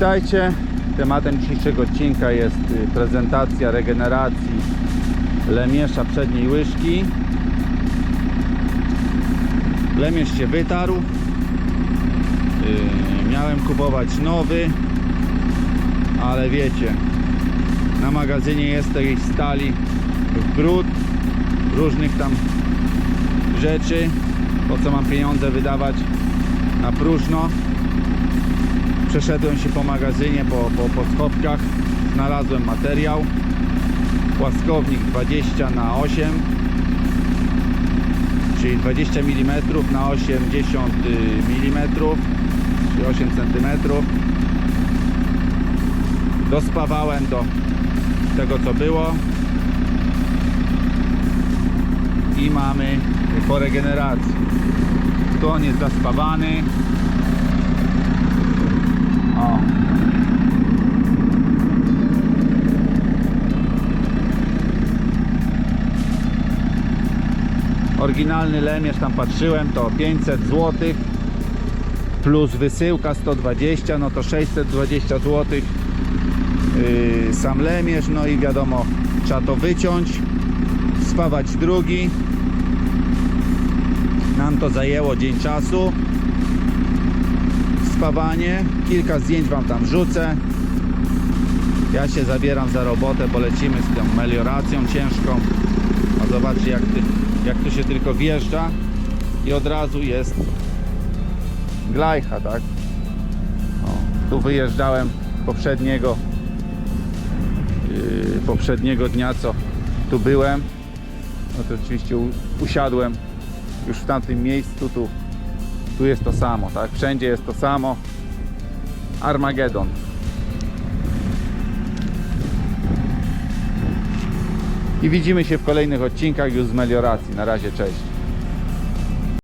Witajcie. Tematem dzisiejszego odcinka jest y, prezentacja regeneracji lemiesza przedniej łyżki. Lemierz się wytarł. Yy, miałem kupować nowy, ale wiecie, na magazynie jest tej stali w brud, różnych tam rzeczy, po co mam pieniądze wydawać na próżno. Przeszedłem się po magazynie, po, po, po schowkach, znalazłem materiał. Płaskownik 20 na 8 czyli 20 mm na 80 mm, czyli 8 cm. Dospawałem do tego co było i mamy po regeneracji. Jest zaspawany. Oryginalny lemierz, tam patrzyłem, to 500 zł plus wysyłka 120, no to 620 zł yy, sam lemierz, no i wiadomo, trzeba to wyciąć, spawać drugi. Nam to zajęło dzień czasu. Spawanie, kilka zdjęć Wam tam wrzucę. Ja się zabieram za robotę, bo lecimy z tą melioracją ciężką. A zobaczcie jak, jak tu się tylko wjeżdża i od razu jest glajcha, tak? O, tu wyjeżdżałem poprzedniego yy, poprzedniego dnia, co tu byłem. No to oczywiście usiadłem już w tamtym miejscu, tu, tu jest to samo, tak? Wszędzie jest to samo. Armagedon. I widzimy się w kolejnych odcinkach już z melioracji. Na razie, cześć.